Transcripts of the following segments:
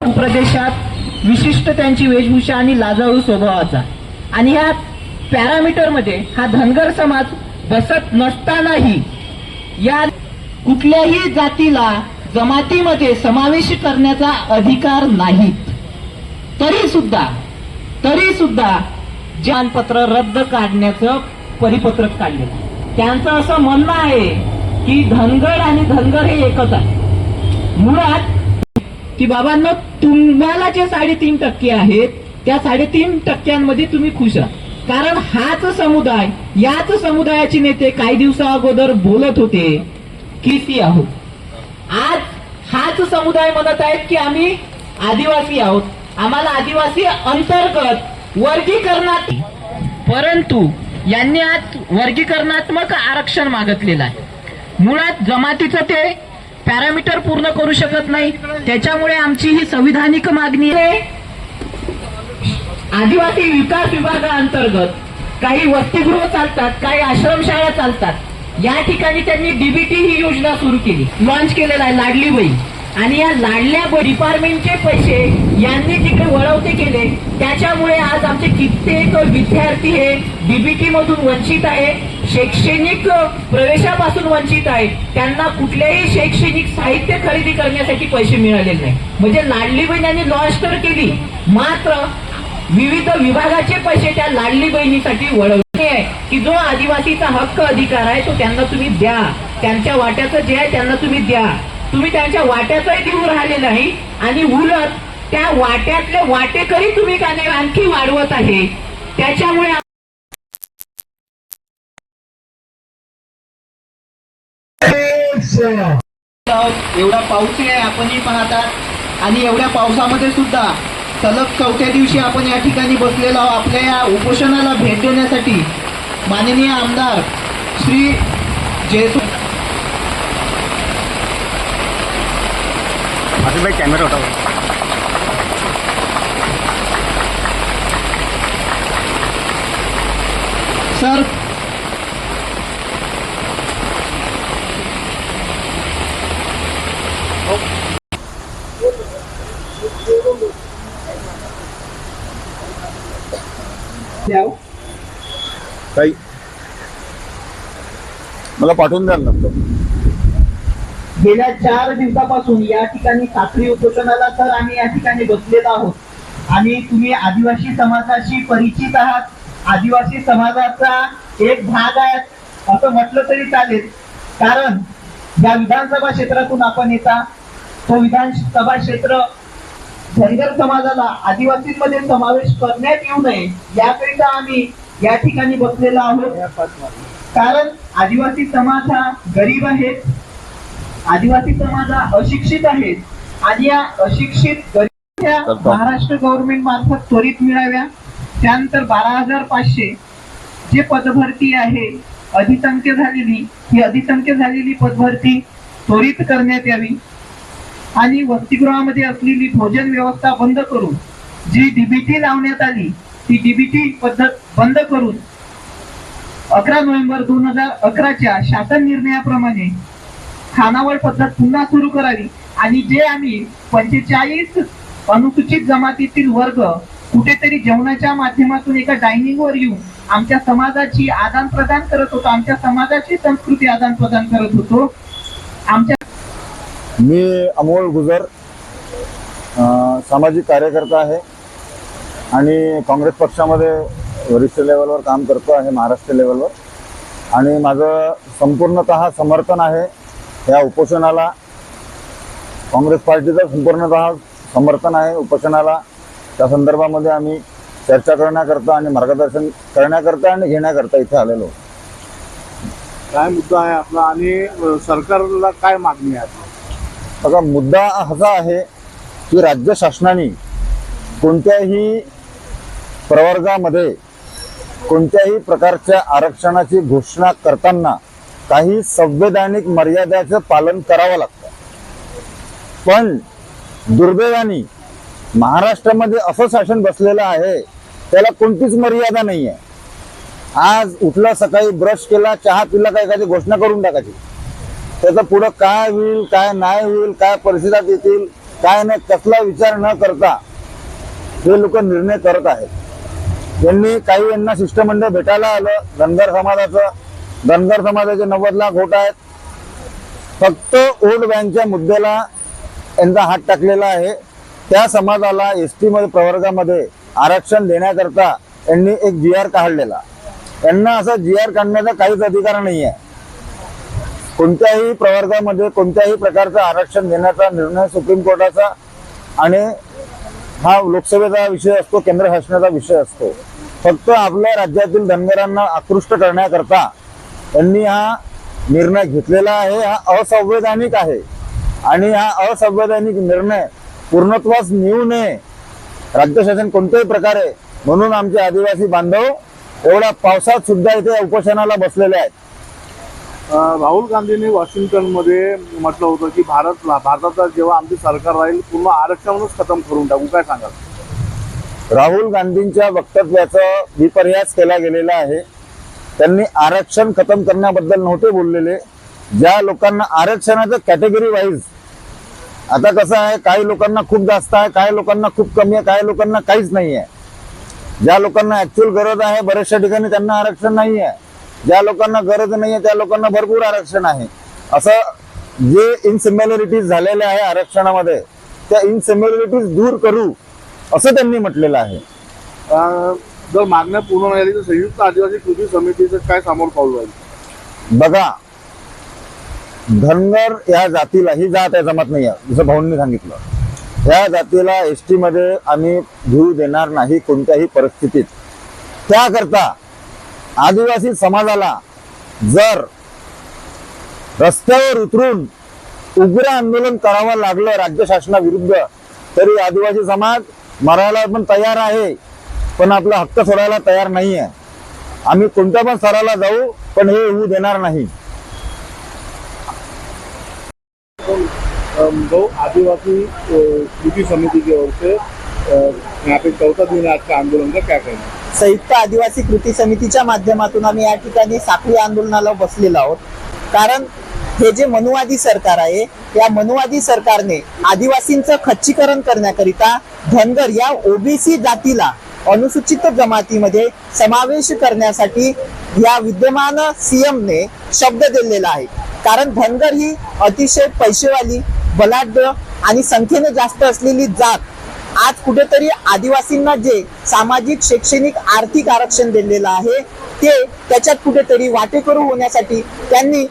प्रदेशात विशिष्ट त्यांची वेशभूषा आणि लाजाळू स्वभावाचा. आणि ह्या पॅरामीटरमध्ये हा धनगर समाज बसत नसतानाही या कुठल्याही जातीला जमातीमध्ये समावेश करण्याचा अधिकार नाही. तरी सुद्धा तरी सुद्धा जानपत्र रद्द काढण्याचं परिपत्रक काढलेलं त्यांचं असं म्हणणं आहे की धनगर आणि धनगर हे एकच आहे. मुळात की बाबांनो तुम्हाला जे साडेतीन टक्के आहेत त्या साडेतीन टक्क्यांमध्ये तुम्ही खुश राहा. कारण हाच समुदाय याच समुदायाचे नेते काही दिवसा अगोदर बोलत होते की आहोत. आज हाच समुदाय म्हणत आहेत की आम्ही आदिवासी आहोत. आम्हाला आदिवासी अंतर्गत वर्गीकरणात परंतु यांनी आज वर्गीकरणात्मक आरक्षण मागितलेलं आहे. मुळात जमातीचं ते पॅरामीटर पूर्ण करू शकत नाही. त्याच्यामुळे आमची ही संविधानिक मागणी आहे. आदिवासी विकास विभागाअंतर्गत काही वसतिगृह चालतात काही आश्रमशाळा चालतात. या ठिकाणी त्यांनी डीबीटी ही योजना सुरू केली. लॉन्च केलेला आहे लाडली बहीण. आणि या लाडल्या डिपार्टमेंटचे पैसे यांनी तिकडे वळवते केले. त्याच्यामुळे आज आमचे कित्येक विद्यार्थी हे डीबीटी मधून वंचित आहे. शैक्षणिक प्रवेशापासून वंचित आहे त्यांना कुठल्याही शैक्षणिक साहित्य खरेदी करण्यासाठी पैसे मिळाले नाही. म्हणजे लाडली बहीण यांनी लॉन्च तर केली मात्र विविध विभागाचे पैसे त्या लाडली बहिणीसाठी वळवले आहे. की जो आदिवासीचा हक्क अधिकार आहे तो त्यांना तुम्ही द्या. त्यांच्या वाट्याचं जे आहे त्यांना तुम्ही द्या. तुम्ही त्यांच्या वाट्याचाही देऊ राहिले नाही. आणि उलट त्या वाट्यातले वाटेकरी तुम्ही का नाही आणखी वाढवत आहे? त्याच्यामुळे एवढा पाऊस आहे आपणही पाहतात आणि एवढ्या पावसामध्ये सुद्धा सलग चौथ्या दिवशी आपण या ठिकाणी बसलेलो आहोत. आपल्या या उपोषणाला भेट देण्यासाठी माननीय आमदार श्री जयसू भाई कैमरा उठाओ सर काही मला पाठवून द्याल नंतर गेल्या चार दिवसापासून या ठिकाणी साखळी उपोषणाला तर आम्ही या ठिकाणी बसलेलो आहोत. आणि तुम्ही आदिवासी समाजाशी परिचित आहात. आदिवासी समाजाचा एक भाग आहात असं म्हटलं तरी चालेल. कारण या विधानसभा क्षेत्रातून आपण येता. तो विधानसभा क्षेत्र धनगर समाजाला आदिवासींमध्ये समावेश करण्यात येऊ नये याकरिता आम्ही या ठिकाणी बसलेलो आहोत. कारण आदिवासी समाज हा गरीब आहे आदिवासी समाज हा अशिक्षित आहे आणि या अशिक्षित. महाराष्ट्र गव्हर्नमेंट मार्फत त्वरित मिळाव्या. त्यानंतर बारा हजार पाचशे जे पदभरती आहे अधिसंख्य झालेली ही अधिसंख्य झालेली पदभरती त्वरित करण्यात यावी. आणि वसतिगृहामध्ये असलेली भोजन व्यवस्था बंद करून जी डीबीटी लावण्यात आली ती डीबीटी पद्धत बंद करून अकरा नोव्हेंबर दोन हजार अकराच्या शासन निर्णयाप्रमाणे खानावळ पद्धत पुन्हा सुरू करावी आणि जे आम्ही पंचेचाळीस अनुसूचित जमातीतील वर्ग कुठेतरी जेवणाच्या माध्यमातून एका डायनिंग वर येऊन आमच्या समाजाची आदान प्रदान करत होतो आमच्या समाजाची संस्कृती आदान प्रदान करत होतो. आमच्या मी अमोल गुजर सामाजिक कार्यकर्ता आहे आणि काँग्रेस पक्षामध्ये वरिष्ठ लेवलवर काम करतो आहे महाराष्ट्र लेवलवर आणि माझं संपूर्णतः समर्थन आहे या उपोषणाला काँग्रेस पार्टीचं संपूर्णतः समर्थन आहे उपोषणाला त्या संदर्भामध्ये आम्ही चर्चा करण्याकरता आणि मार्गदर्शन करण्याकरता आणि घेण्याकरता इथे आलेलो. काय मुद्दा आहे आपला आणि सरकारला काय मागणी आहे? बघा मुद्दा असा आहे की राज्य शासनाने कोणत्याही प्रवर्गामध्ये कोणत्याही प्रकारच्या आरक्षणाची घोषणा करताना काही संवैधानिक मर्यादाचं पालन करावं लागतं. पण दुर्दैवाने महाराष्ट्रामध्ये असं शासन बसलेलं आहे त्याला कोणतीच मर्यादा नाही आहे आज उठला सकाळी ब्रश केला चहा पिला काय एखादी घोषणा करून टाकायची? त्याचं पुढं काय होईल काय नाही होईल काय परिस्थितीत येतील काय नाही कसला विचार न करता हे लोक निर्णय करत आहेत. यांनी काही यांना शिष्टमंडळ भेटायला आलं. धनगर समाजाचं. धनगर समाजाचे नव्वद लाख होत आहेत. फक्त वोट बँकच्या मुद्द्याला यांचा हात टाकलेला आहे. त्या समाजाला एस टीमध्ये प्रवर्गामध्ये आरक्षण देण्याकरता यांनी एक जी आर काढलेला. यांना असं जी आर काढण्याचा काहीच अधिकार नाही आहे कोणत्याही प्रवर्गामध्ये कोणत्याही प्रकारचं आरक्षण देण्याचा निर्णय सुप्रीम कोर्टाचा आणि हा लोकसभेचा विषय असतो केंद्र शासनाचा विषय असतो. फक्त आपल्या राज्यातील धनगरांना आकृष्ट करण्याकरता त्यांनी हा निर्णय घेतलेला आहे. हा असंवैधानिक आहे. आणि हा असंवैधानिक निर्णय पूर्णत्वास नेऊ नये. राज्य शासन कोणत्याही प्रकारे म्हणून आमचे आदिवासी बांधव एवढ्या पावसात सुद्धा इथे उपोषणाला बसलेले आहेत. राहुल गांधींनी वॉशिंग्टनमध्ये म्हटलं होतं की भारत भारताचा जेव्हा आमचे सरकार राहील पूर्ण आरक्षणच खतम करून टाकू. काय सांगाल? राहुल गांधींच्या वक्तव्याचा विपर्यास केला गेलेला आहे. त्यांनी आरक्षण खतम करण्याबद्दल नव्हते बोललेले. ज्या लोकांना आरक्षणाचं कॅटेगरी वाईज आता कसं आहे काही लोकांना खूप जास्त आहे काही लोकांना खूप कमी आहे काही लोकांना काहीच नाही आहे. ज्या लोकांना ऍक्च्युअल गरज आहे बऱ्याचशा ठिकाणी त्यांना आरक्षण नाही आहे. ज्या लोकांना गरज नाही आहे त्या लोकांना भरपूर आरक्षण आहे. असं जे इनसिम्युलरिटीज झालेले आहे आरक्षणामध्ये त्या इनसिम्युलरिटीज दूर करू असं त्यांनी म्हटलेलं आहे. जर मागण्या पूर्ण नाही तर संयुक्त आदिवासी कृती समितीचं काय समोर पाऊल राहील? बघा धनगर या जातीला ही जात आहे जमत नाही आहे जसं भाऊंनी सांगितलं. या जातीला एस टी मध्ये आम्ही घेऊ देणार नाही कोणत्याही परिस्थितीत. त्याकरता आदिवासी समाजाला जर रस्त्यावर उतरून उग्र आंदोलन करावं लागलं राज्य शासनाविरुद्ध तरी आदिवासी समाज मरायला पण तयार आहे पण आपला हक्क सोडायला तयार नाही आहे आम्ही कोणत्या पण स्तराला जाऊ पण हे होऊ देणार नाही. आदिवासी कृती समिती की ओर से यहाँ पे चौथा दिन आज का आंदोलन का क्या कहना संयुक्त आदिवासी कृती समितीच्या माध्यमातून आम्ही या ठिकाणी साखळी आंदोलनाला बसलेलो आहोत. कारण हे जे मनुवादी सरकार आहे या मनुवादी सरकारने आदिवासींचं खच्चीकरण करण्याकरिता धनगर या ओबीसी जातीला अनुसूचित जमातीमध्ये समावेश करण्यासाठी या विद्यमान सीएमने शब्द दिलेला आहे. कारण धनगर ही अतिशय पैसेवाली बलाढ्य आणि संख्येने जास्त असलेली जात आज कुठेतरी आदिवासींना जे सामाजिक शैक्षणिक आर्थिक आरक्षण दिलेलं आहे ते त्याच्यात कुठेतरी वाटेकरू होण्यासाठी त्यांनी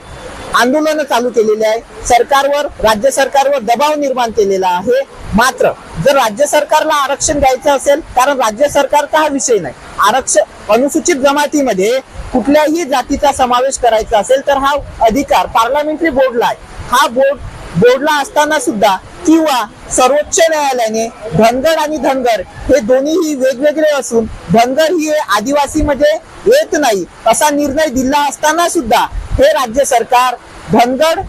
आंदोलन चालू केलेले आहे. सरकारवर राज्य सरकारवर दबाव निर्माण केलेला आहे. मात्र जर राज्य सरकारला आरक्षण द्यायचं असेल कारण राज्य सरकारचा हा विषय नाही. आरक्षण अनुसूचित जमातीमध्ये कुठल्याही जातीचा समावेश करायचा असेल तर हा अधिकार पार्लमेंटरी बोर्डला आहे. हा बोर्ड बोर्डला असताना सुद्धा किंवा सर्वोच्च न्यायालयाने धनगर आणि धनगर हे दोन्हीही वेगवेगळे असून धनगर ही आदिवासी मध्ये येत नाही असा निर्णय दिला असताना सुद्धा हे राज्य सरकार धनगर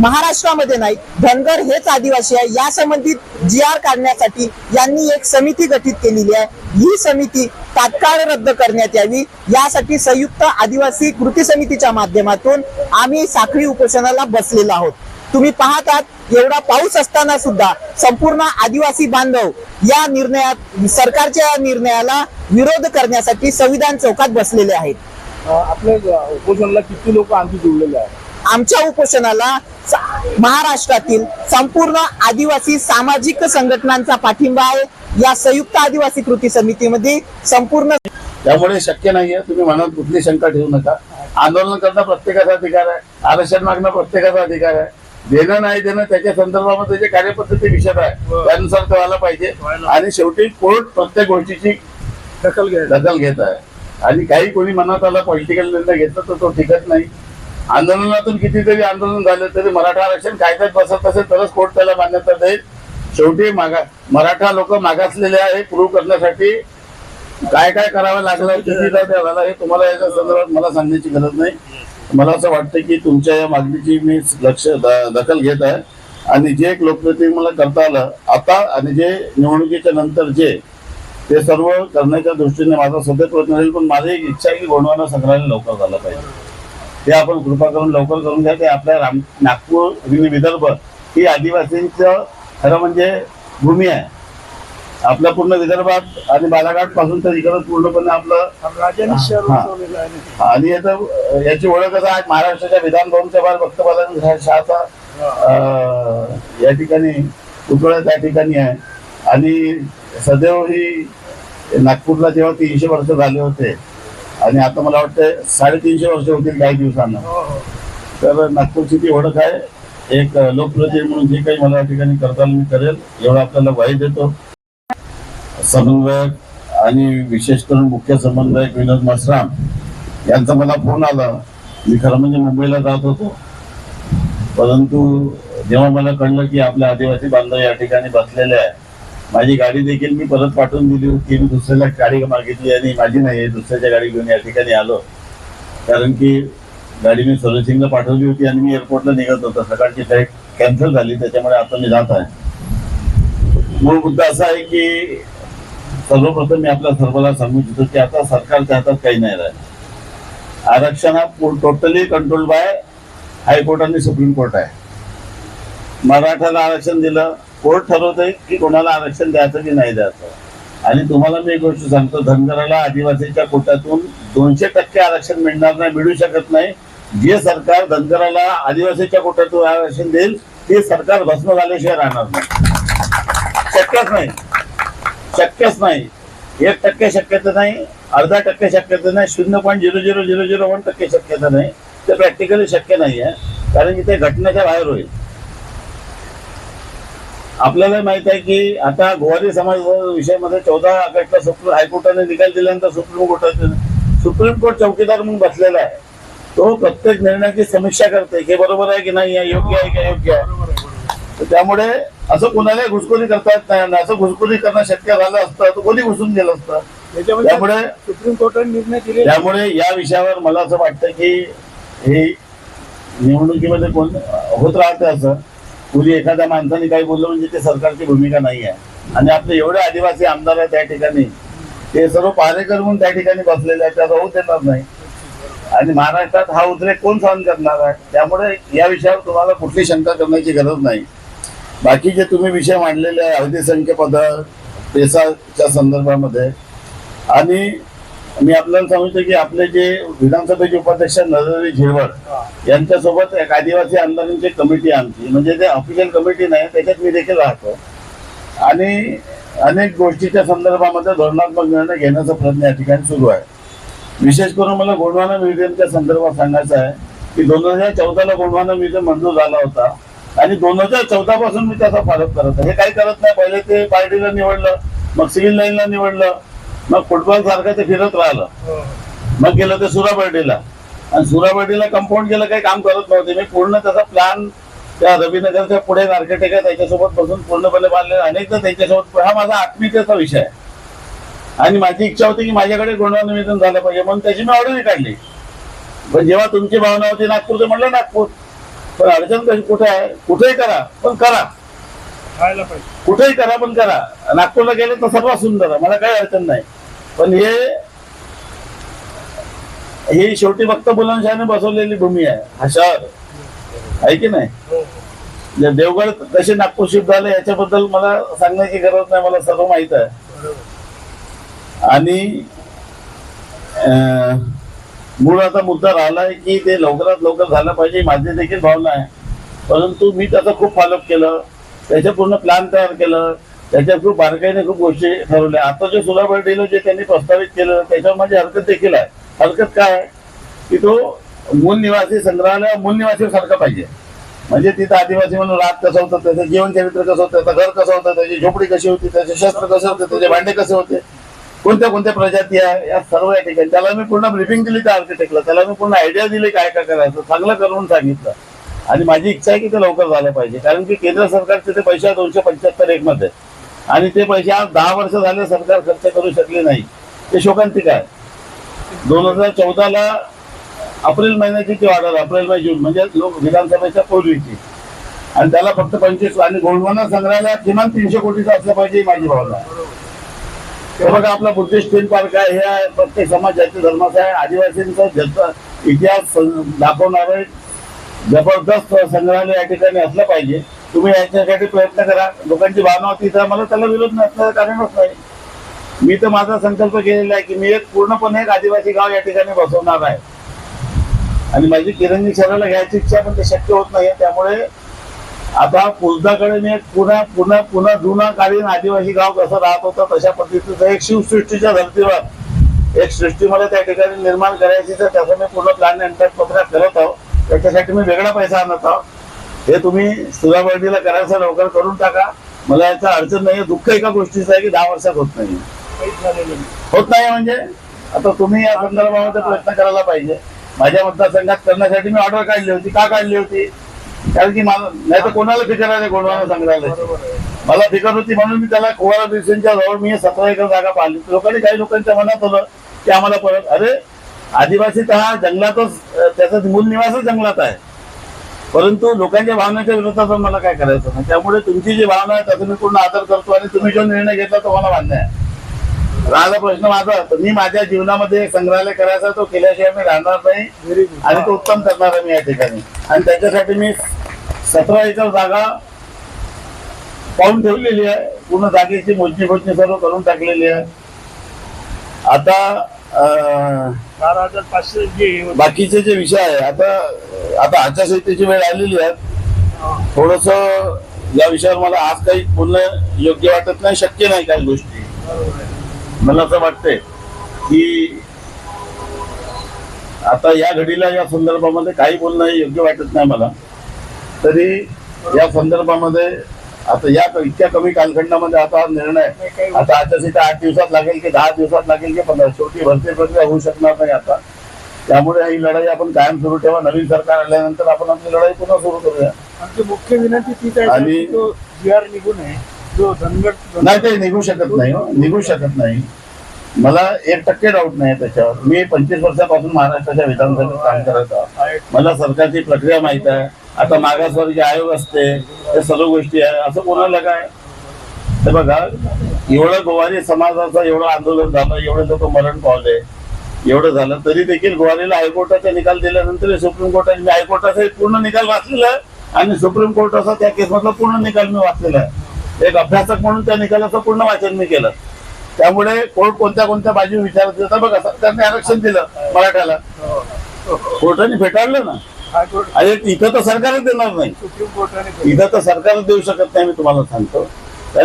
महाराष्ट्रामध्ये नाही धनगर हेच आदिवासी आहे. या संबंधित जी आर काढण्यासाठी यांनी एक समिती गठीत केलेली आहे. ही समिती तात्काळ रद्द करण्यात यावी. यासाठी संयुक्त आदिवासी कृती समितीच्या माध्यमातून आम्ही साखळी उपोषणाला बसलेलो आहोत. तुम्ही पाहत आहात एवढा पाऊस असताना सुद्धा संपूर्ण आदिवासी बांधव या निर्णयात सरकारच्या या निर्णयाला विरोध करण्यासाठी संविधान चौकात बसलेले आहेत. आपल्या उपोषणाला किती लोक आणखी जुळलेले आहेत? आमच्या उपोषणाला महाराष्ट्रातील संपूर्ण आदिवासी सामाजिक संघटनांचा पाठिंबा आहे. या संयुक्त आदिवासी कृती समितीमध्ये संपूर्ण त्यामुळे शक्य नाहीये. तुम्ही मनात कुठली शंका ठेवू नका. आंदोलन करणं प्रत्येकाचा अधिकार आहे. आरक्षण मागणं प्रत्येकाचा अधिकार आहे. देणं नाही देणं त्याच्या संदर्भामध्ये जे कार्यपद्धती विषय आहे. त्यानुसार ते व्हायला पाहिजे. आणि शेवटी कोर्ट प्रत्येक गोष्टीची दखल दखल घेत आहे. आणि काही कोणी मनात आला पॉलिटिकल निर्णय घेतला तर तो टिकत नाही. आंदोलनातून कितीतरी आंदोलन झालं तरी मराठा आरक्षण कायद्यात बसत असेल तरच कोर्ट त्याला मान्यता देईल. शेवटी मागा मराठा लोक मागासलेले आहे प्रूव्ह करण्यासाठी काय काय करावं लागलं कितीदा ते झालं हे तुम्हाला याच्या संदर्भात मला सांगण्याची गरज नाही. मला असं वाटतं की तुमच्या या मागणीची मी लक्ष द- दखल घेत आहे. आणि जे एक लोकप्रतिनिधी मला करता आलं आता आणि जे निवडणुकीच्या नंतर जे ते सर्व करण्याच्या दृष्टीने माझा सध्या प्रयत्न राहील पण माझी एक इच्छा आहे की गोंडवाना संग्रहालय लवकर झालं पाहिजे. ते आपण कृपा करून लवकर करून घ्या. ते आपल्या राम नागपूर विदर्भ ही आदिवासींचं खरं म्हणजे भूमी आहे. आपल्या पूर्ण विदर्भात आणि बालाघाटपासून तर इकडं पूर्णपणे आपलं हा. आणि आता याची ओळख असं आज महाराष्ट्राच्या विधान भवनच्या बाहेर भक्तपालन शहाचा अं, या ठिकाणी पुतळा त्या ठिकाणी आहे. आणि सदैव ही नागपूरला जेव्हा तीनशे वर्ष झाले होते आणि आता मला वाटतं साडेतीनशे वर्ष होतील काही दिवसांना. तर नागपूरची ती ओळख आहे. एक लोकप्रतिनिधी म्हणून जे काही मला या ठिकाणी करताना मी करेल एवढं आपल्याला ग्वाही देतो. समन्वयक आणि विशेष करून मुख्य समन्वयक विनोद मसराम यांचा मला फोन आला. मी खरं म्हणजे मुंबईला जात होतो. परंतु जेव्हा मला कळलं की आपल्या आदिवासी बांधव या ठिकाणी बसलेले आहे माझी गाडी देखील मी परत पाठवून दिली होती. मी दुसऱ्याला गाडी मागितली आणि माझी नाही दुसऱ्याच्या गाडी घेऊन या ठिकाणी आलो. कारण की गाडी मी सर्व्हिसिंगला पाठवली होती आणि मी एअरपोर्टला निघत होतो. सकाळची फ्लाईट कॅन्सल झाली त्याच्यामुळे आता मी जात आहे. मूळ मुद्दा असा आहे की सर्वप्रथम मी आपल्या सर्वांना सांगू इच्छितो की आता सरकारच्या हातात काही नाही राहिलं. आरक्षण हा totally control by high court आणि सुप्रीम कोर्ट आहे. मराठाला आरक्षण दिलं कोर्ट ठरवतंय की कोणाला आरक्षण द्यायचं की नाही द्यायचं. आणि तुम्हाला मी एक गोष्ट सांगतो धनगराला आदिवासीच्या कोट्यातून दोनशे टक्के आरक्षण मिळणार नाही मिळू शकत नाही. जे सरकार धनगराला आदिवासीच्या कोट्यातून आरक्षण देईल ते सरकार भस्म झाल्याशिवाय राहणार नाही. शक्यच नाही. शक्यच नाही. एक टक्के शक्यता नाही अर्धा टक्के शक्यता नाही शून्य point zero zero zero zero one टक्के शक्यता नाही. ते प्रॅक्टिकली शक्य नाही आहे कारण की ते घटनेच्या बाहेर होईल. आपल्याला माहीत आहे की आता गोवारी समाज विषयामध्ये चौदा ऑगस्टला सुप्रीम हायकोर्टाने निकाल दिल्यानंतर सुप्रीम कोर्टाचे सुप्रीम कोर्ट चौकीदार म्हणून बसलेला आहे. तो प्रत्येक निर्णयाची समीक्षा करते हे बरोबर आहे की नाही योग्य आहे की अयोग्य आहे? त्यामुळे असं कोणालाही घुसखोरी करता येत नाही आणि असं घुसखोरी करणं शक्य झालं असतं तर कोणी घुसून गेलं असतं? त्यामुळे सुप्रीम कोर्टाने निर्णय दिले त्यामुळे या विषयावर मला असं वाटतं की हे निवडणुकीमध्ये कोण होत राहते असं? पूर्वी एखाद्या माणसाने काही बोललं म्हणजे ते सरकारची भूमिका नाही आहे. आणि आपले एवढे आदिवासी आमदार आहेत त्या ठिकाणी ते सर्व पहारेकर म्हणून त्या ठिकाणी बसलेले आहेत त्याचा होऊ देणार नाही. आणि महाराष्ट्रात हा उद्रेक कोण सहन करणार आहे? त्यामुळे या विषयावर तुम्हाला कुठली शंका करण्याची गरज नाही. बाकी जे तुम्ही विषय मांडलेले आहे अवधी पदार्थ पेसाच्या संदर्भामध्ये. आणि मी आपल्याला सांगतो की आपले जे विधानसभेचे उपाध्यक्ष नरहरी झिरवळ यांच्यासोबत एक आदिवासी आमदारांची कमिटी आमची म्हणजे ते ऑफिशियल कमिटी नाही त्याच्यात मी देखील राहतो. आणि अनेक गोष्टीच्या संदर्भामध्ये धोरणात्मक निर्णय घेण्याचा प्रयत्न या ठिकाणी सुरू आहे. विशेष करून मला गोंडवाना म्युझियमच्या संदर्भात सांगायचं आहे की दोन हजार चौदाला गोंडवाना म्युझियम मंजूर झाला होता. आणि दोन हजार चौदा पासून मी त्याचा फॉलोअप करत हे काही करत नाही. पहिले ते पार्टीला निवडलं मग सिव्हिल लाईनला निवडलं मग फुटबॉल सारखं ते फिरत राहिलं. मग गेलं ते सुराबर्डीला आणि सुराबर्डीला कंपाऊंड केलं काही काम करत नव्हते. मी पूर्ण त्याचा प्लॅन त्या रवीनगरच्या पुढे आर्किटेक्ट आहे त्याच्यासोबत बसून पूर्णपणे बांधलेला अनेकदा त्यांच्यासोबत हा माझा आत्मीयतेचा विषय आहे. आणि माझी इच्छा होती की माझ्याकडे गुणवा निवेदन झालं पाहिजे म्हणून त्याची मी ऑर्डरही काढली. पण जेव्हा तुमची भावना होती नागपूरचं म्हणलं नागपूर पण अडचण कशी कुठे आहे? कुठेही करा पण करा. पाहिजे. कुठेही करा पण करा. नागपूरला गेलं तर सर्वात सुंदर आहे मला काही अडचण नाही. पण हे ही शेवटी फक्त बुलंदशहाने बसवलेली भूमी आहे हा शहर. आहे की नाही? जे देवगड कसे नागपूर शिफ्ट झाले याच्याबद्दल मला सांगण्याची गरज नाही मला सर्व माहीत आहे. आणि अं, मुळाचा मुद्दा राहिला आहे की ते लवकरात लवकर झालं पाहिजे माझी देखील भावना आहे. परंतु मी त्याचं खूप फॉलोअप केलं. त्याचं पूर्ण प्लॅन तयार केलं. त्याच्यात खूप बारकाईने खूप गोष्टी ठरवल्या. आता जे सुलाभर दिलं जे त्यांनी प्रस्तावित केलं त्याच्यावर माझी हरकत देखील आहे. हरकत काय? आहे की तो मूल निवासी संग्रहालय मूल निवासी सारखं पाहिजे. म्हणजे तिथं आदिवासी म्हणून रात कसं होतं त्याचं जीवन चरित्र कसं होतं त्याचं घर कसं होतं त्याची झोपडी कशी होती त्याचे शस्त्र कसे होते त्याचे भांडे कसे होते कोणत्या कोणत्या प्रजाती आहे या सर्व या ठिकाणी? त्याला मी पूर्ण ब्रिफिंग दिली त्या आर्किटेक्टला त्याला मी पूर्ण आयडिया दिली काय काय करायचं. चांगलं करून सांगितलं. आणि माझी इच्छा आहे की ते लवकर झालं पाहिजे. कारण की केंद्र सरकारचे ते पैसे दोनशे पंच्याहत्तर एक मध्ये आणि ते पैसे आज दहा वर्ष झाले सरकार खर्च करू शकले नाही. ते शोकांतिक आहे. दोन हजार चौदाला एप्रिल महिन्याची ती ऑर्डर एप्रिल मे जून म्हणजे लोक विधानसभेच्या पूर्वीची. आणि त्याला फक्त पंचवीस आणि गोंडवाना संग्रहालयात किमान तीनशे कोटीचं असलं पाहिजे ही माझी भावना. हे बघा आपला बुद्धिस्ट थीम पार्क आहे हे आहे प्रत्येक समाज जाती धर्माचा आहे. आदिवासींचा जनता इतिहास दाखवणार जबरदस्त संग्रहालय या ठिकाणी असलं पाहिजे. तुम्ही याच्यासाठी प्रयत्न करा. लोकांची भावना होती तर मला त्याला विरोध नसल्याचं कारणच नाही. मी तर माझा संकल्प केलेला आहे की मी एक पूर्णपणे एक आदिवासी गाव या ठिकाणी बसवणार आहे. आणि माझी किरंजी शहराला घ्यायची इच्छा पण ते शक्य होत नाही त्यामुळे आता पुलदाकडे मी एक पुन्हा पुन्हा पुन्हा जुना कालीन आदिवासी गाव कसं राहत होतं तशा पद्धतीचं एक शिवसृष्टीच्या धर्तीवर एक सृष्टी मला त्या ठिकाणी निर्माण करायची तर त्याचं मी पूर्ण प्लॅन अंतर्पत्र करत आहोत त्याच्यासाठी मी वेगळा पैसा आणत आहोत हे तुम्ही सुधाबर्डीला करायचं लवकर करून टाका. मला याचा अडचण नाही दुःख एका गोष्टीचं आहे की दहा वर्षात होत नाही. होत नाही म्हणजे? आता तुम्ही या संदर्भामध्ये प्रयत्न करायला पाहिजे. माझ्या मतदारसंघात करण्यासाठी मी ऑर्डर काढली होती. का काढली होती? कारण की मला नाही तर कोणाला फिकर आहे गोंडवाना संग्रहालय मला फिकर होती म्हणून मी त्याला कुवारा दिवसांच्या जवळ मी सतरा एकर जागा पाहिली. लोकांनी काही लोकांच्या मनात होतं की आम्हाला परत अरे आदिवासी तर हा जंगलातच त्याचा मूल निवासच जंगलात आहे. परंतु लोकांच्या भावनेच्या विरोधात मला काय करायचं? नाही त्यामुळे तुमची जी भावना आहे त्याचा मी पूर्ण आदर करतो आणि तुम्ही जो निर्णय घेतला तो मला मान्य आहे. राहिला प्रश्न माझा तर मी माझ्या जीवनामध्ये संग्रहालय करायचा तो केल्याशिवाय मी राहणार नाही. आणि तो उत्तम करणार आहे मी या ठिकाणी. आणि त्याच्यासाठी मी सतरा एकर जागा पाहून ठेवलेली आहे. पूर्ण जागेची मोजणी मोजणी सर्व करून टाकलेली आहे. आता हजार पाचशे जे बाकीचे जे विषय आहे आता आता आचारसंहितेची वेळ आलेली आहे. थोडस या विषयावर मला आज काही बोलणं योग्य वाटत नाही शक्य नाही काही गोष्टी. मला असं वाटतंय की आता या घडीला या संदर्भामध्ये काही बोलणं हे योग्य वाटत नाही मला. तरी या संदर्भामध्ये आता या इतक्या कमी कालखंडामध्ये आता निर्णय आता आचारसंहिता आठ दिवसात लागेल की दहा दिवसात लागेल की पंधरा शेवटी भरती प्रक्रिया होऊ शकणार नाही आता. त्यामुळे ही लढाई आपण कायम सुरू ठेवा नवीन सरकार आल्यानंतर आपण आपली लढाई पुन्हा सुरू करूया. आमची मुख्य विनंती तीच आहे आणि- निघू नये नाही ते निघू शकत नाही हो. निघू शकत नाही. मला एक टक्के डाऊट नाही त्याच्यावर. मी पंचवीस वर्षापासून महाराष्ट्राच्या विधानसभेत काम करत मला सरकारची प्रक्रिया माहीत आहे. आता मागासवर्गीय आयोग असते हे सर्व गोष्टी आहे. असं कोणाला काय? तर बघा एवढं गोवारी समाजाचं एवढं आंदोलन झालं एवढे लोक मरण पावले एवढं झालं तरी देखील गोवारीला हायकोर्टाचा निकाल दिल्यानंतर सुप्रीम कोर्टाने मी हायकोर्टाचा एक पूर्ण निकाल वाचलेला आहे. आणि सुप्रीम कोर्टाचा त्या केसमधला पूर्ण निकाल मी वाचलेला आहे. एक अभ्यासक म्हणून त्या निकालाचं पूर्ण वाचन मी केलं. त्यामुळे कोर्ट कोणत्या कोणत्या बाजू विचारत होता बघा सरकारने आरक्षण दिलं मराठ्याला. कोर्टाने फेटाळलं ना. अरे इथं तर सरकारच देणार नाही. सुप्रीम कोर्टाने इथं तर सरकारच देऊ शकत नाही मी तुम्हाला सांगतो.